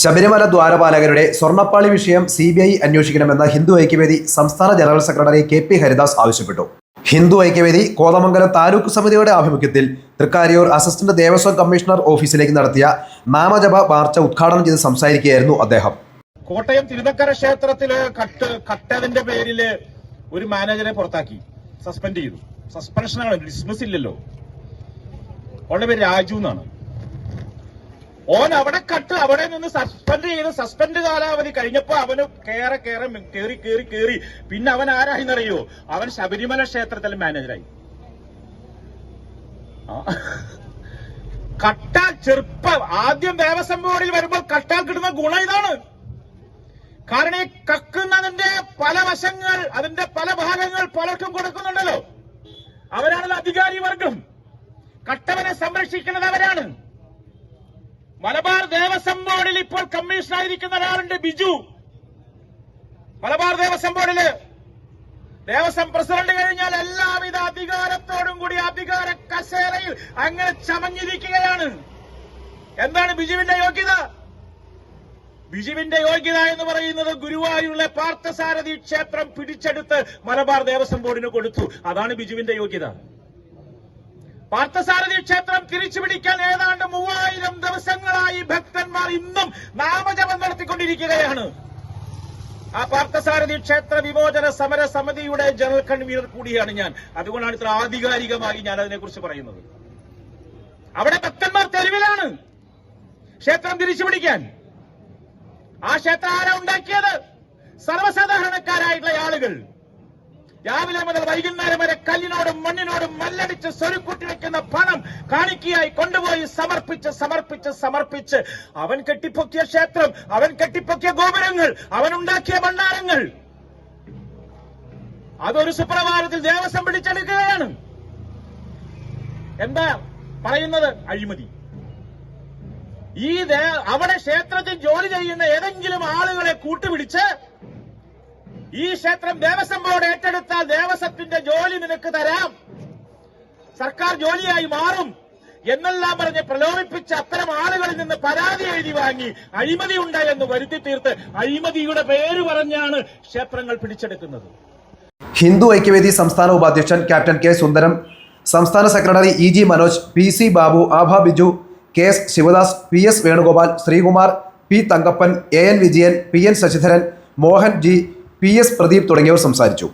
ശബരിമല ദ്വാരപാലകരുടെ സ്വർണപ്പാളി വിഷയം C B I അന്വേഷിക്കണമെന്ന് ഹിന്ദു ഐക്യവേദി സംസ്ഥാന general secretary K P Haridas ആവശ്യപ്പെട്ടു. ഹിന്ദു ഐക്യവേദി കോതമംഗലം താലൂക്ക് സമിതിയുടെ ആഭിമുഖ്യത്തിൽ തൃക്കാരിയൂർ അസിസ്റ്റന്റ് ദേവസ്വം കമ്മീഷണർ ഓഫീസിലേക്ക് നടത്തിയ നാമജപ മാർച്ച ഉദ്ഘാടനം ചെയ്ത് സംസാരിക്കുകയായിരുന്നു അദ്ദേഹം. കോട്ടയം തിരുനക്കര ക്ഷേത്രത്തിൽ കട്ട് കട്ടതിന്റെ പേരിൽ ഒരു മാനേജറെ പുറത്താക്കി. സസ്പെൻഡ് ചെയ്തു. സസ്പെൻഷനാണ് ഡിസ്മിസ് ഇല്ലല്ലോ. അവളുടെ പേര് രാജു എന്നാണ്. ഓൻ അവിടെ കട്ട് അവിടെ നിന്ന് സസ്പെൻഡ് ചെയ്ത് സസ്പെൻഡ് കാലാവധി കഴിഞ്ഞപ്പോ അവന് കേറെ കേറെ കേറി കേറി കേറി. പിന്നെ അവൻ ആരായിന്നറിയോ അവൻ ശബരിമല ക്ഷേത്രത്തിലെ മാനേജറായി. കട്ടാൽ ചെറുപ്പം. ആദ്യം ദേവസ്വം ബോർഡിൽ വരുമ്പോൾ കട്ടാൽ കിട്ടുന്ന ഗുണം ഇതാണ്. കാരണം ഈ കക്കുന്നതിന്റെ പല വശങ്ങൾ അതിന്റെ പല ഭാഗങ്ങൾ പലർക്കും കൊടുക്കുന്നുണ്ടല്ലോ. അവരാണല്ലോ അധികാരി വർഗം കട്ടവനെ സംരക്ഷിക്കുന്നത് അവരാണ്. മലബാർ ദേവസ്വം ബോർഡിൽ ഇപ്പോൾ കമ്മീഷണറായിരിക്കുന്ന ഒരാളുണ്ട് ബിജു. മലബാർ ദേവസ്വം ബോർഡിൽ ദേവസ്വം പ്രസിഡന്റ് കഴിഞ്ഞാൽ എല്ലാവിധ അധികാരത്തോടും കൂടി അധികാര കസേരയിൽ അങ്ങനെ ചമഞ്ഞിരിക്കുകയാണ്. എന്താണ് ബിജുവിന്റെ യോഗ്യത? ബിജുവിന്റെ യോഗ്യത എന്ന് പറയുന്നത് ഗുരുവായൂരിലെ പാർത്ഥസാരഥി ക്ഷേത്രം പിടിച്ചെടുത്ത് മലബാർ ദേവസ്വം ബോർഡിന് കൊടുത്തു. അതാണ് ബിജുവിന്റെ യോഗ്യത. പാർത്ഥസാരഥി ക്ഷേത്രം തിരിച്ചു പിടിക്കാൻ ഏതാണ്ട് മൂവായിരം ദിവസങ്ങളായി ഭക്തന്മാർ ഇന്നും നാമജപം നടത്തിക്കൊണ്ടിരിക്കുകയാണ്. ആ പാർത്ഥസാരഥി ക്ഷേത്ര വിമോചന സമര സമിതിയുടെ ജനറൽ കൺവീനർ കൂടിയാണ് ഞാൻ. അതുകൊണ്ടാണ് ഇത്ര ആധികാരികമായി ഞാൻ അതിനെക്കുറിച്ച് പറയുന്നത്. അവിടെ ഭക്തന്മാർ തെരുവിലാണ് ക്ഷേത്രം തിരിച്ചു പിടിക്കാൻ ആ ക്ഷേത്രം ആരാ ഉണ്ടാക്കിയത്? സർവസാധാരണക്കാരായിട്ടുള്ള ആളുകൾ. രാവിലെ മുതൽ വൈകുന്നേരം വരെ കല്ലിനോടും മണ്ണിനോടും മല്ലടിച്ച് സ്വരുക്കൂട്ടി വെക്കുന്ന പണം കാണിക്കയായി കൊണ്ടുപോയി സമർപ്പിച്ച് സമർപ്പിച്ച് സമർപ്പിച്ച്. അവൻ കെട്ടിപ്പൊക്കിയ ക്ഷേത്രം അവൻ കെട്ടിപ്പൊക്കിയ ഗോപുരങ്ങൾ അവൻ ഉണ്ടാക്കിയ ഭണ്ഡാരങ്ങൾ. അതൊരു സുപ്രഭാതത്തിൽ ദേവസ്വം പിടിച്ചെടുക്കുകയാണ്. എന്താ പറയുന്നത്? അഴിമതി. ഈ അവിടെ ക്ഷേത്രത്തിൽ ജോലി ചെയ്യുന്ന ഏതെങ്കിലും ആളുകളെ കൂട്ടുപിടിച്ച് ഈ ക്ഷേത്രം ദേവസ്വം ബോർഡ് ഏറ്റെടുത്താൽ ദേവസ്വത്തിന്റെ ജോലി നിനക്ക് തരാം. സർക്കാർ ജോലിയായി മാറും എന്നെല്ലാം പറഞ്ഞ് പ്രലോഭിപ്പിച്ച് അത്തരം ആളുകളിൽ നിന്ന് പരാതി എഴുതി വാങ്ങി അഴിമതി എന്ന് വരുത്തി തീർത്ത് അഴിമതിയുടെ പേര് പറഞ്ഞാണ് ക്ഷേത്രങ്ങൾ പിടിച്ചെടുക്കുന്നത്. ഹിന്ദു ഐക്യവേദി സംസ്ഥാന ഉപാധ്യക്ഷൻ ക്യാപ്റ്റൻ കെ സുന്ദരം സംസ്ഥാന secretary E G Manoj P C Babu Abha Biju K S Shivadas P S Venugopal Sreekumar P Thankappan A N Vijayan P N Sasidharan Mohan G P S Pradeep തുടങ്ങിയവർ സംസാരിച്ചു